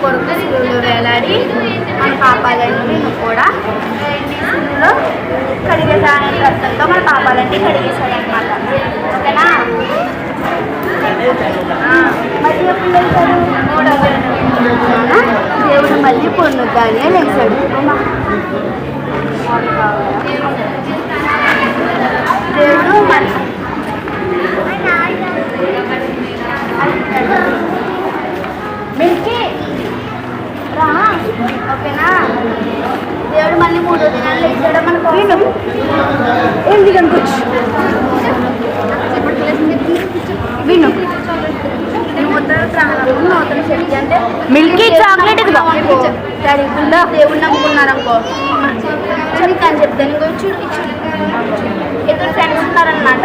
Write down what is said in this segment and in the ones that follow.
కొరకు శిలువలో వేలాడి మన పాపాలన్నీ కూడా శిలువలో కడిగేసి ఆయన రక్తంతో మన పాపాలన్నీ కడిగేశాడు అనమాట ఓకేనా మళ్ళీ ఎప్పుడు లేచాడు మూడవ దేవుడు మళ్ళీ పొన్నుగానే లేచాడు. దేవుడు మళ్ళీ మిల్కీ రా ఓకేనా? దేవుడు మళ్ళీ మూడో దినాలు లేచాడు మన కోసం ఏంటి కనుకోవచ్చు విను. నూతన ప్రాణం నూతన శక్తి అంటే మిల్కీ చాక్లెట్ దేవుడు నమ్ముకున్నారనుకో. చెప్తాను చెప్తాను ఇంకో చూడు ఇద్దరు ఫ్రెండ్స్ ఉన్నారనమాట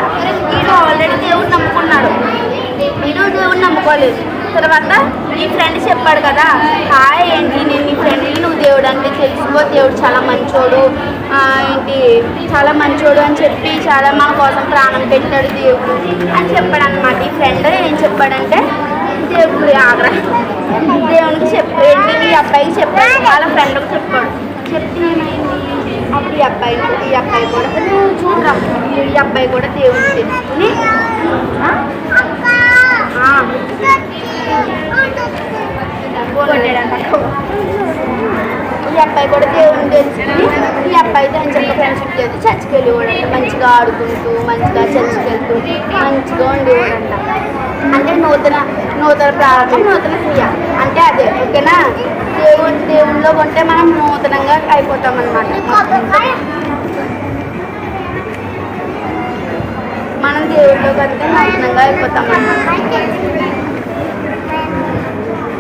ఈయన ఆల్రెడీ దేవుడు నమ్ముకున్నాడు. ఈయన దేవుడు నమ్ముకోలేదు. తర్వాత ఈ ఫ్రెండ్ చెప్పాడు కదా హాయ్ ఏంటి? నేను నీ ఫ్రెండ్ నువ్వు దేవుడు అంటే తెలుసుకో. దేవుడు చాలా మంచోడు. ఏంటి? చాలా మంచోడు అని చెప్పి చాలా మన కోసం ప్రాణం పెట్టాడు దేవుడు. అని చెప్పాడు అనమాట ఈ ఫ్రెండ్ ఏం చెప్పాడంటే దేవుడు ఆగ్రహం. దేవునికి చెప్పు ఏంటి? ఈ అబ్బాయికి చెప్పాడు. వాళ్ళ ఫ్రెండ్కి చెప్పాడు. చెప్తే అప్పుడు ఈ అబ్బాయి ఈ అబ్బాయి కూడా చూడరా. ఈ అబ్బాయి కూడా దేవుడిని తెలుసుకుని ఈ అబ్బాయి కూడా దేవుడిని తెలుసుకుని ఈ అబ్బాయితో అని చెప్పి ఫ్రెండ్షిప్ చేసి చర్చికి వెళ్ళేవాడంట. మంచిగా ఆడుకుంటూ మంచిగా చర్చికి వెళ్తూ మంచిగా ఉండేవాడంట. అంటే నూతన నూతన ప్రారంభం నూతన క్రియ. అంటే అదే ఓకేనా? దేవుడు దేవుడిలో ఉంటే మనం నూతనంగా అయిపోతాం అనమాట మనం దేవుడిలో కంటే నూతనంగా అయిపోతాం అన్నమాట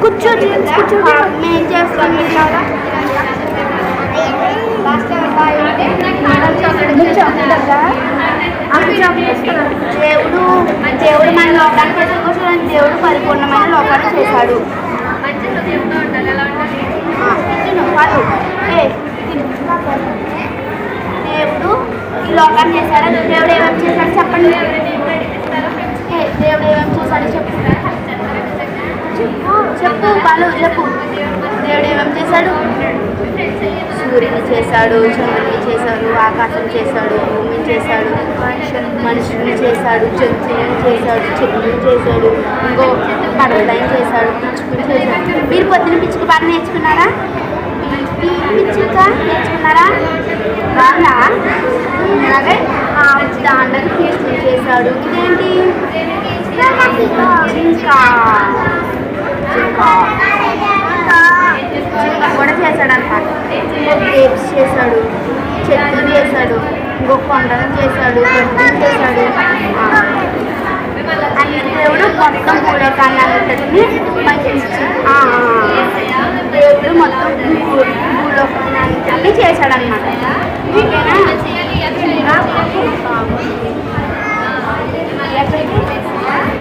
కూర్చో కూర్చో. మేము చేస్తాం. దేవుడు మన కోసం దేవుడు పరిపూర్ణమైన లోకాన్ని చేశాడు. దేవుడు ఈ లోకాన్ని చేశాడు? దేవుడు ఏమేమి చేశాడు చెప్పండి. ఏ, దేవుడు ఏమేమి చేశాడు చెప్పు. చెప్పు చెప్పు వాళ్ళు చెప్పు. దేవుడు ఏమేమి చేశాడు? సూర్యుని చేశాడు చంద్రుని చేశాడు ఆకాశం చేశాడు భూమిని చేశాడు మనుషుల్ని చేశాడు జంతువులను చేశాడు చెట్లను చేశాడు ఇంకో పడవలను చేశాడు పిచ్చుకుని చేశాడు. మీరు పొద్దున పిచ్చుకు పాట నేర్చుకున్నారా? పిచ్చుక నేర్చుకున్నారా? బాగా అలాగే దాండని పిచ్చుకుని చేశాడు. ఇదేంటి? ఇంకా కూడా చేశాడు అనమాట గ్రేప్స్ చేశాడు. చెట్లు గొప్ప అందరం చేశాడు ప్రతిదీ చేశాడు. అన్ని దేవుడు మొత్తం కూడా కన్నాన్ని దేవుడు మొత్తం భూలోకాన్ని చేశాడనమాట